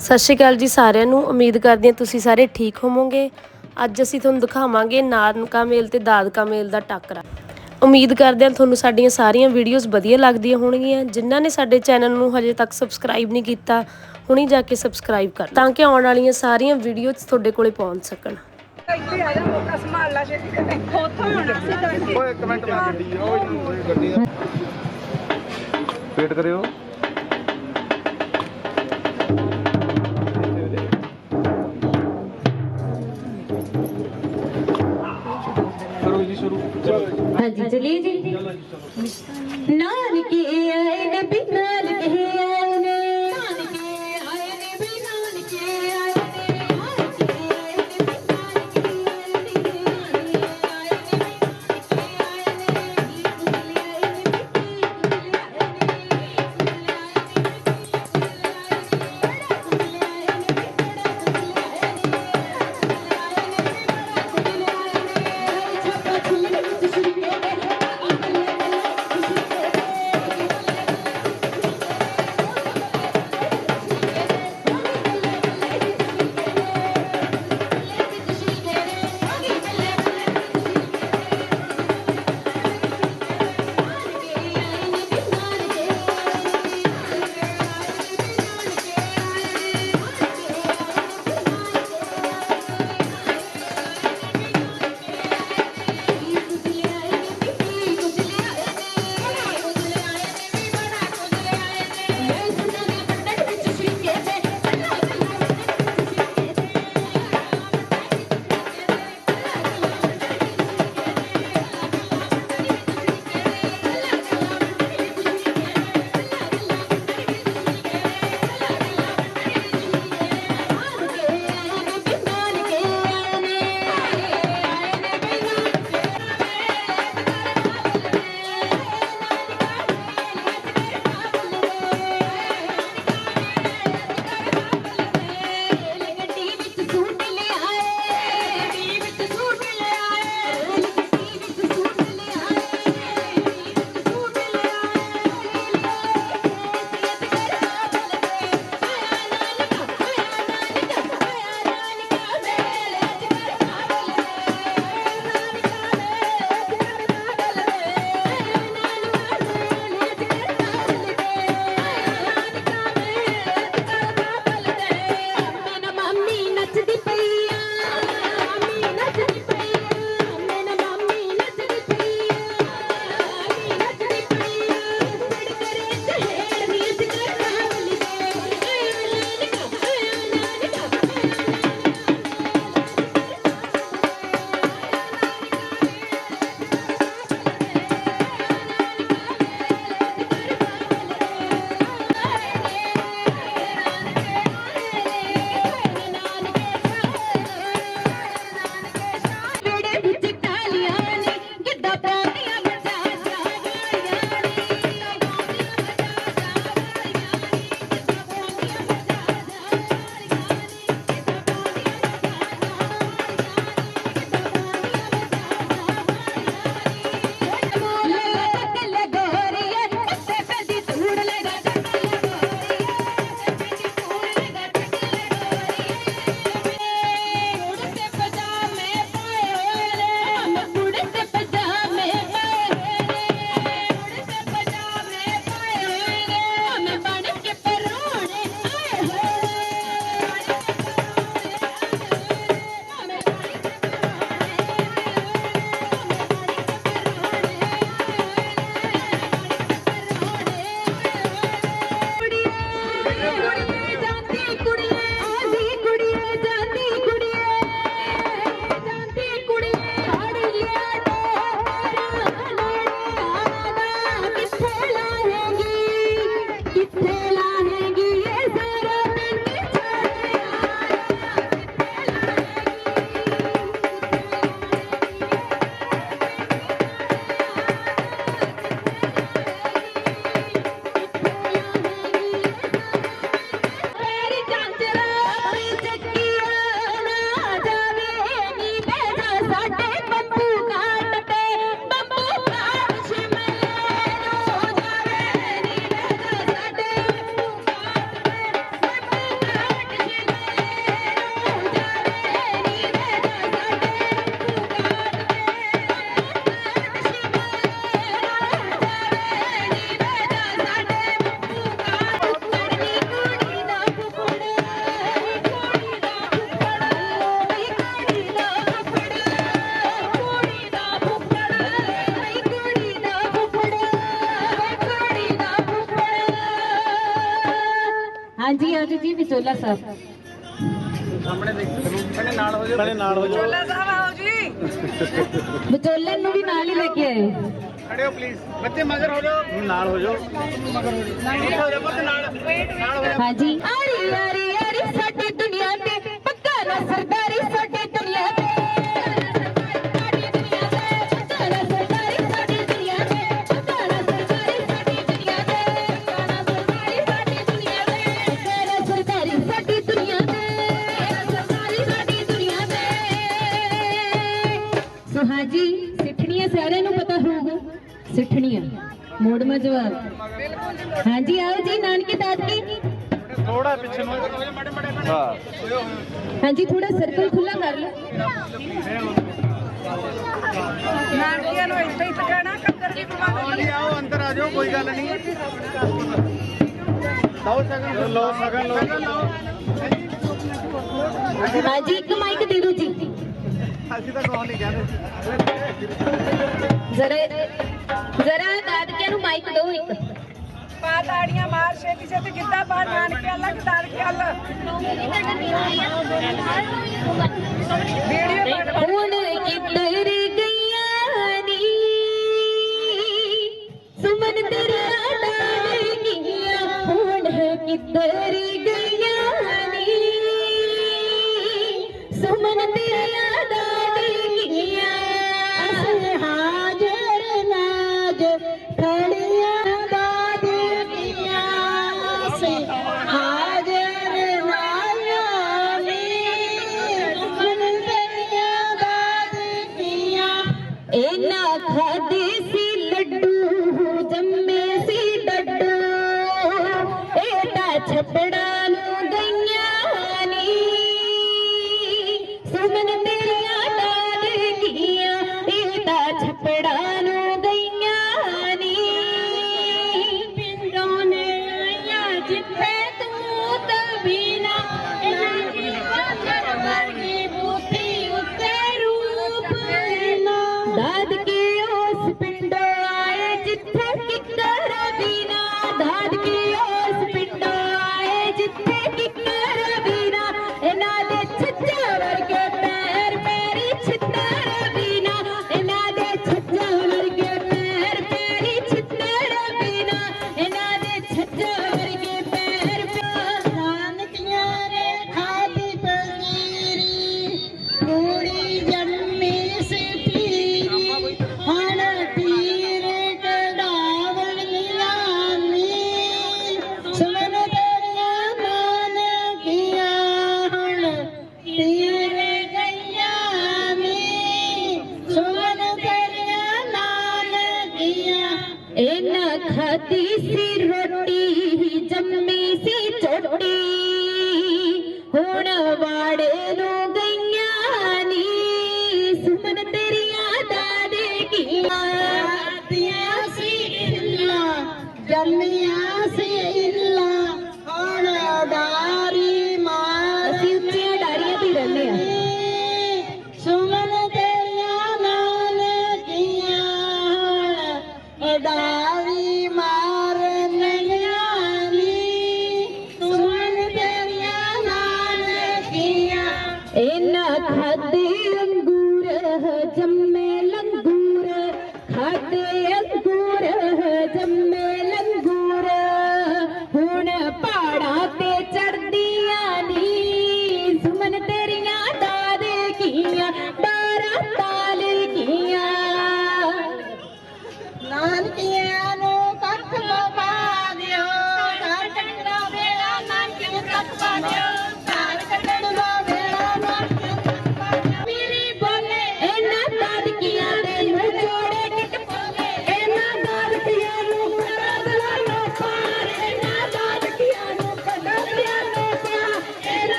ਸਤਿ ਸ਼੍ਰੀ ਅਕਾਲ ਜੀ ਸਾਰਿਆਂ ਨੂੰ। ਉਮੀਦ ਕਰਦੀ ਹਾਂ ਤੁਸੀਂ ਸਾਰੇ ਠੀਕ ਹੋਵੋਗੇ। ਅੱਜ ਅਸੀਂ ਤੁਹਾਨੂੰ ਦਿਖਾਵਾਂਗੇ ਨਾਨਕਾ ਮੇਲ ਤੇ ਦਾਦਕਾ ਮੇਲ ਦਾ ਟੱਕਰਾ। ਉਮੀਦ ਕਰਦੇ ਹਾਂ ਤੁਹਾਨੂੰ ਸਾਡੀਆਂ ਸਾਰੀਆਂ ਵੀਡੀਓਜ਼ ਵਧੀਆ ਲੱਗਦੀਆਂ ਹੋਣਗੀਆਂ। ਜਿਨ੍ਹਾਂ ਨੇ ਸਾਡੇ ਚੈਨਲ ਨੂੰ ਹਜੇ ਤੱਕ ਸਬਸਕ੍ਰਾਈਬ ਨਹੀਂ ਕੀਤਾ ਹੁਣੀ ਜਾ ਕੇ ਸਬਸਕ੍ਰਾਈਬ ਕਰ ਤਾਂ ਕਿ ਆਉਣ ਵਾਲੀਆਂ ਸਾਰੀਆਂ ਵੀਡੀਓਜ਼ ਤੁਹਾਡੇ ਕੋਲੇ ਪਹੁੰਚ ਸਕਣ। ਇੱਥੇ ਆ ਜਾ ਮੌਕਾ ਸੰਭਾਲ ਲਾ ਛੇਤੀ ਉੱਥੋਂ ਹੋਣਾ ਸੀ ਤਾਂ। ਓਏ ਇੱਕ ਮਿੰਟ ਮੈਂ ਗੱਡੀ ਆ ਉਹ ਗੱਡੀ ਆ। ਵੇਟ ਕਰਿਓ। ਚਲੋ ਹਾਂਜੀ ਚਲਿਏ ਜੀ ਵਿਚੋਲਾ ਸਾਹਿਬ। ਸਾਹਮਣੇ ਦੇਖ ਪਹਿਲੇ ਨਾਲ ਹੋ ਜਾਓ। ਪਹਿਲੇ ਨਾਲ ਹੋ ਜਾਓ ਚੋਲਾ ਸਾਹਿਬ ਆਓ ਜੀ। ਵਿਚੋਲੇ ਨੂੰ ਵੀ ਨਾਲ ਹੀ ਲੈ ਕੇ ਆਇਓ। ਖੜੇ ਹੋ ਪਲੀਜ਼ ਬੱਚੇ ਮਗਰ ਹੋ ਜਾਓ। ਨਾਲ ਹੋ ਜਾਓ ਮਗਰ ਹੋ ਜਾਓ ਹੋ ਜਾਓ ਬੱਚੇ ਨਾਲ ਨਾਲ ਹੋ ਜਾਓ। ਹਾਂਜੀ। ਆਰੀ ਆਰੀ ਆਰੀ ਸਾਡੀ ਦੁਨੀਆ ਤੇ ਪੱਕਾ ਨਾ ਸਰਦਾਰੀ ਹਾਂਜੀ ਸਿੱਠਣੀਆਂ ਸਾਰਿਆਂ ਨੂੰ ਪਤਾ ਹੋਊਗਾ। ਸਿੱਠਣੀਆਂ ਮੋੜ ਮਾ ਜਵਾਬ। ਹਾਂਜੀ ਆਓ ਜੀ ਨਾਨਕੇ ਦਾਦਕੇ। ਥੋੜਾ ਪਿੱਛੇ ਨੂੰ। ਹਾਂ। ਹਾਂਜੀ ਥੋੜਾ ਸਰਕਲ ਖੁੱਲਾ ਕਰ ਲਓ। ਨਾਨਕੀਆਂ ਨੂੰ ਇੱਥੇ ਹੀ ਜੀ ਬੁਲਾਓ ਜੀ ਆਓ ਅੰਦਰ ਆ ਜਾਓ ਕੋਈ ਗੱਲ ਨਹੀਂ। ਹਾਂਜੀ ਇੱਕ ਮਾਈਕ ਦੇ ਦਿਓ ਜੀ ਅਸੀਂ ਤਾਂ ਕੋਈ ਨਹੀਂ ਕਹਿੰਦੇ ਜ਼ਰਾ ਜ਼ਰਾ ਦਾਦਕਿਆਂ ਨੂੰ ਮਾਈਕ ਦਿਓ ਇੱਕ ਪਾ ਤਾੜੀਆਂ ਮਾਰ ਛੇਤੀ ਛੇਤੀ ਗਿੱਧਾ ਪਾ ਨਾਨਕੇ ਵਾਲਾ ਕਿ ਦਾਦਕੇ ਵਾਲਾ ਵੀਡੀਓ ਬਣ ਨਾਨਕੀਆਂ ਇਹਨਾਂ ਖਾਦੀ ਸੀ ਰੋਟੀ ਜੰਮੀ ਸੀ ਚੋਟੀ।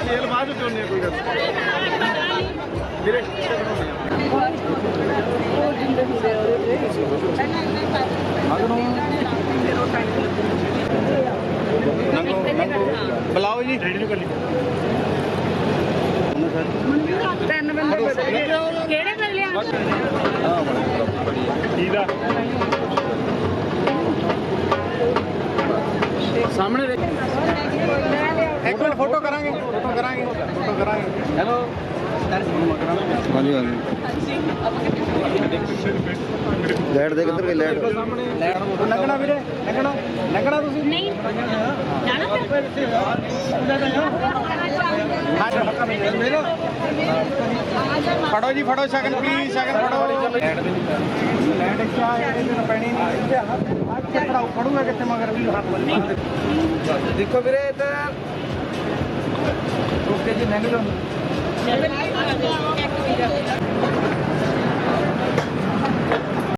ਤੇਲ ਬਾਅਦ ਵਿੱਚ ਚੋਣੇ ਕੋਈ ਗੱਲ ਵੀਰੇ ਨੰਗੋ ਨੰਗੋ ਬੁਲਾਓ ਜੀ। ਰੈਡੀ ਨੂੰ ਕਰ ਲਈ ਤਿੰਨ ਬੰਦੇ ਕਿਹੜੇ ਬਦਲੇ ਆ? ਠੀਕ ਆ ਸਾਹਮਣੇ ਦੇਖ ਇੱਕ ਮਿੰਟ ਫੋਟੋ ਕਰਾਂਗੇ ਫੋਟੋ ਕਰਾਂਗੇ ਫੋਟੋ ਕਰਾਂਗੇ। ਹੈਲੋ। ਹਾਂਜੀ ਹਾਂਜੀ। ਲੈਟ ਦੇ ਕਿੱਧਰ ਗਈ ਲੈਟ ਲੰਘਣਾ ਵੀਰੇ ਲੰਘਣਾ ਲੰਘਣਾ ਤੁਸੀਂ। ਨਹੀਂ ਫੜੋ ਜੀ ਫੜੋ ਸ਼ਗਨ ਪਲੀਜ਼ ਸ਼ਗਨ ਫੜੋ। ਲੈਟ ਕਿਆ ਇਹਦੇ ਨਾਲ ਪੈਣੀ ਨਹੀਂ। ਹੱਥ ਕਿੱਥੇ ਫੜੂਗਾ ਕਿੱਥੇ ਮਗਰ ਵੀ ਹੱਥ ਵੱਲ ਦੇਖੋ ਵੀਰੇ ਇੱਧਰ ਓਕੇ ਜੀ ਲੰਘ ਜਾਓ